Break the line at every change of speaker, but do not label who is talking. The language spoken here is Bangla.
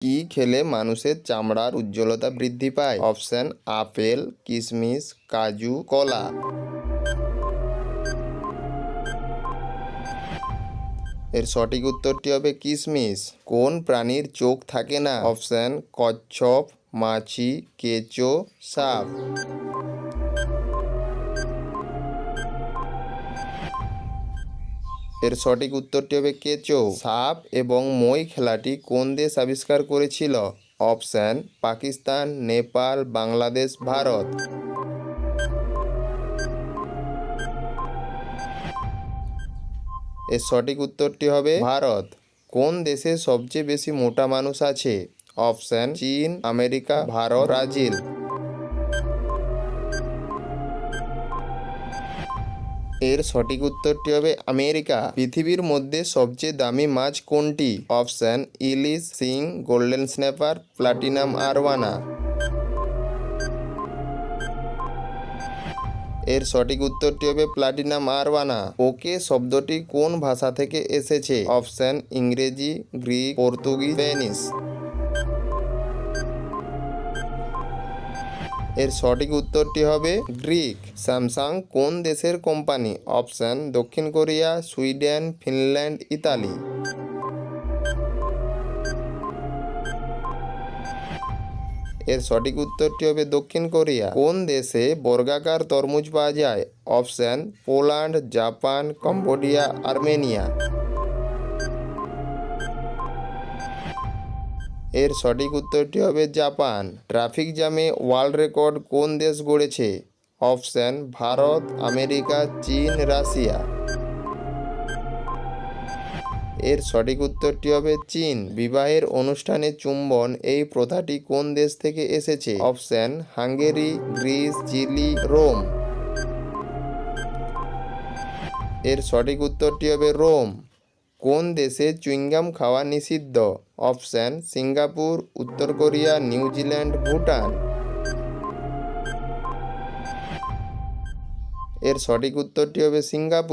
কি খেলে মানুষের চামড়ার উজ্জ্বলতা বৃদ্ধি পায়? অপশন, আপেল কিশমিশ কাজু, কলা। এর সঠিক উত্তরটি হবে কিশমিশ কোন প্রাণীর চোখ থাকে না? অপশন, কচ্ছপ, মাছি, কেঁচো, সাপ। এর সঠিক উত্তরটি হবে কেঁচো সাপ এবং মই খেলাটি কোন দেশ আবিষ্কার করেছিল? অপশান, পাকিস্তান, নেপাল, বাংলাদেশ, ভারত। এর সঠিক উত্তরটি হবে ভারত। কোন দেশে সবচেয়ে বেশি মোটা মানুষ আছে? অপশান, চীন, আমেরিকা, ভারত, ব্রাজিল। এর সঠিক উত্তরটি হবে আমেরিকা। পৃথিবীর মধ্যে সবচেয়ে দামি মাছ কোনটি? অপশন ইলিশ সিং, গোল্ডেন স্ন্যাপার, প্লাটিনাম, আরওয়ানা। এর সঠিক উত্তরটি হবে প্লাটিনাম, আরওয়ানা। ওকে শব্দটি কোন ভাষা থেকে এসেছে? অপশন ইংরেজি, গ্রিক, পর্তুগিজ স্প্যানিশ এর সঠিক উত্তরটি হবে গ্রিক। স্যামসাং কোন দেশের কোম্পানি? অপশান, দক্ষিণ কোরিয়া, সুইডেন, ফিনল্যান্ড, ইতালি। এর সঠিক উত্তরটি হবে দক্ষিণ কোরিয়া। কোন দেশে বর্গাকার তরমুজ পাওয়া যায়? Option, Poland, Japan, Cambodia, Armenia. এর সঠিক উত্তরটি হবে জাপান। ট্রাফিক জ্যামে ওয়ার্ল্ড রেকর্ড কোন দেশ গড়েছে? অপশান, ভারত, আমেরিকা, চীন, রাশিয়া। এর সঠিক উত্তরটি হবে চীন। বিবাহের অনুষ্ঠানে চুম্বন, এই প্রথাটি কোন দেশ থেকে এসেছে? Option, Hungary, Greece, Chile, Rome. এর সঠিক উত্তরটি হবে রোম। কোন দেশে চুইংগাম খাওয়া নিষিদ্ধ? অপশান, সিঙ্গাপুর, উত্তর কোরিয়া নিউজিল্যান্ড ভুটান। এর সঠিক উত্তরটি হবে সিঙ্গাপুর।